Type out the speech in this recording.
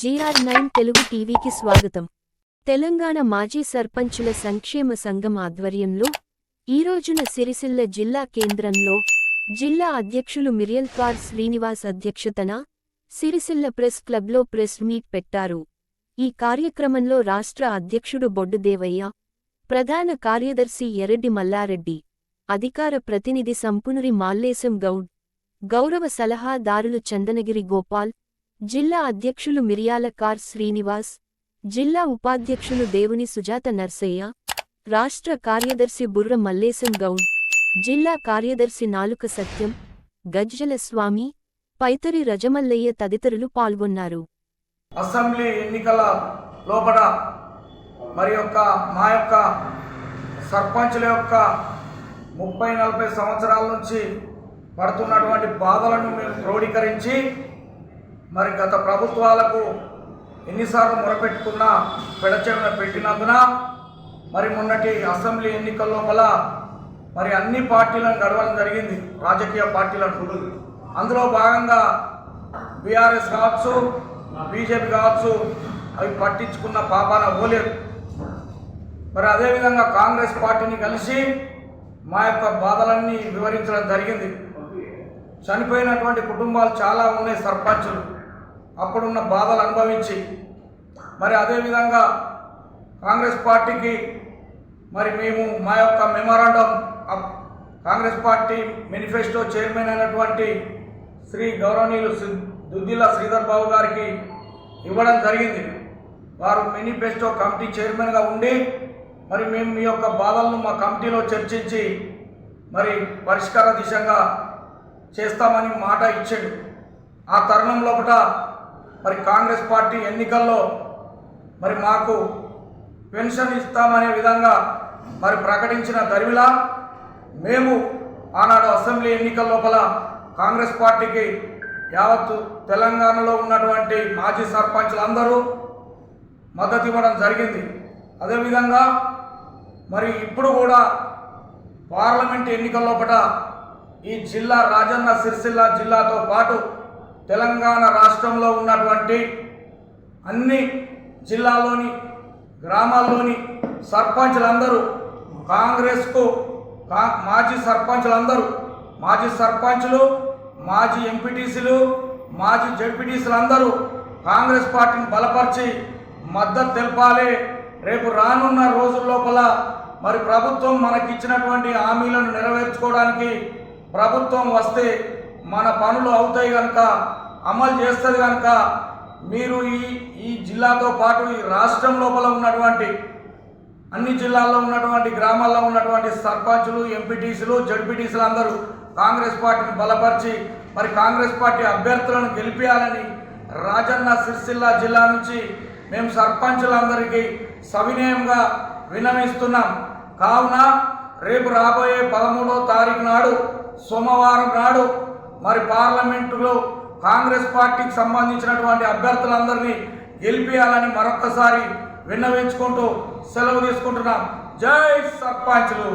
GR nine Telugu టీవీకి స్వాగతం. తెలంగాణ మాజీ సర్పంచుల సంక్షేమ సంఘం ఆధ్వర్యంలో ఈ రోజున సిరిసిల్ల జిల్లా కేంద్రంలో జిల్లా అధ్యక్షులు మిరియల్కార్ శ్రీనివాస్ అధ్యక్షతన సిరిసిల్ల ప్రెస్ క్లబ్లో ప్రెస్ మీట్ పెట్టారు. ఈ కార్యక్రమంలో రాష్ట్ర అధ్యక్షుడు బొడ్డు దేవయ్య ప్రధాన కార్యదర్శి ఎర్రెడ్డి మల్లారెడ్డి అధికార ప్రతినిధి సంపునురి మాల్లేశం గౌడ్ గౌరవ సలహాదారులు చందనగిరి గోపాల్ జిల్లా అధ్యక్షులు మిరియాల కార్ శ్రీనివాస్ జిల్లా ఉపాధ్యక్షులు దేవుని సుజాత నర్సయ్య రాష్ట్ర కార్యదర్శి బుర్ర మల్లేశం గౌడ్ జిల్లా కార్యదర్శి నాలుక సత్యం గజ్జల స్వామి పైతరి రజమల్లయ్య తదితరులు పాల్గొన్నారు. అసెంబ్లీ ఎన్నికల లోపల మరి యొక్క మా యొక్క సర్పంచుల యొక్క ముప్పై నలభై సంవత్సరాల నుంచి పడుతున్నటువంటి బాధలను మేము క్రోడీకరించి మరి గత ప్రభుత్వాలకు ఎన్నిసార్లు మొరపెట్టుకున్నా పెడచెవిన పెట్టినందున మరి మొన్నటి అసెంబ్లీ ఎన్నికల లోపల మరి అన్ని పార్టీలను గడవడం జరిగింది. రాజకీయ పార్టీలను అందులో భాగంగా బీఆర్ఎస్ కావచ్చు బీజేపీ కావచ్చు అవి పట్టించుకున్న పాపాన పోలేదు. మరి అదేవిధంగా కాంగ్రెస్ పార్టీని కలిసి మా యొక్క బాధలన్నీ వివరించడం జరిగింది. చనిపోయినటువంటి కుటుంబాలు చాలా ఉన్నాయి సర్పంచులు. అప్పుడున్న బాధలు అనుభవించి మరి అదేవిధంగా కాంగ్రెస్ పార్టీకి మరి మేము మా యొక్క memorandum Congress party manifesto chairman అయినటువంటి శ్రీ గౌరవనీయులు దుద్దిల శ్రీధర్ బాబు గారికి ఇవ్వడం జరిగింది. వారు మేనిఫెస్టో కమిటీ చైర్మన్గా ఉండి మరి మేము మీ యొక్క బాధలను మా కమిటీలో చర్చించి మరి పరిష్కార దిశగా చేస్తామని మాట ఇచ్చాడు. ఆ తరుణం లోపల మరి కాంగ్రెస్ పార్టీ ఎన్నికల్లో మరి మాకు పెన్షన్ ఇస్తామనే విధంగా మరి ప్రకటించిన దరివిలా మేము ఆనాడు అసెంబ్లీ ఎన్నికల లోపల కాంగ్రెస్ పార్టీకి యావత్తు తెలంగాణలో ఉన్నటువంటి మాజీ సర్పంచ్లందరూ మద్దతు ఇవ్వడం జరిగింది. అదేవిధంగా మరి ఇప్పుడు కూడా పార్లమెంట్ ఎన్నికల లోపల ఈ జిల్లా రాజన్న సిరిసిల్ల జిల్లాతో పాటు తెలంగాణ రాష్ట్రంలో ఉన్నటువంటి అన్ని జిల్లాలోని గ్రామాల్లోని సర్పంచులందరూ కాంగ్రెస్కు కా మాజీ సర్పంచ్లందరూ మాజీ సర్పంచ్లు మాజీ ఎంపీటీసీలు మాజీ జడ్పీటీసీలు అందరూ కాంగ్రెస్ పార్టీని బలపరిచి మద్దతు తెలపాలి. రేపు రానున్న రోజుల లోపల మరి ప్రభుత్వం మనకిచ్చినటువంటి హామీలను నెరవేర్చుకోవడానికి ప్రభుత్వం వస్తే మన పనులు అవుతాయి కనుక అమలు చేస్తుంది కనుక మీరు ఈ ఈ జిల్లాతో పాటు ఈ రాష్ట్రం లోపల ఉన్నటువంటి అన్ని జిల్లాల్లో ఉన్నటువంటి గ్రామాల్లో ఉన్నటువంటి సర్పంచులు ఎంపీటీసీలు జడ్పీటీసీలు అందరూ కాంగ్రెస్ పార్టీని బలపరిచి మరి కాంగ్రెస్ పార్టీ అభ్యర్థులను గెలిపించాలని రాజన్న సిరిసిల్ల జిల్లా నుంచి మేము సర్పంచులందరికీ సవినయంగా వినమిస్తున్నాం. కావున రేపు రాబోయే పదమూడో తారీఖు నాడు సోమవారం నాడు మరి పార్లమెంటులో కాంగ్రెస్ పార్టీకి సంబంధించినటువంటి అభ్యర్థులందరినీ గెలిపేయాలని మరొక్కసారి విన్నవించుకుంటూ సెలవు తీసుకుంటున్నాం. జై సర్పంచ్లు.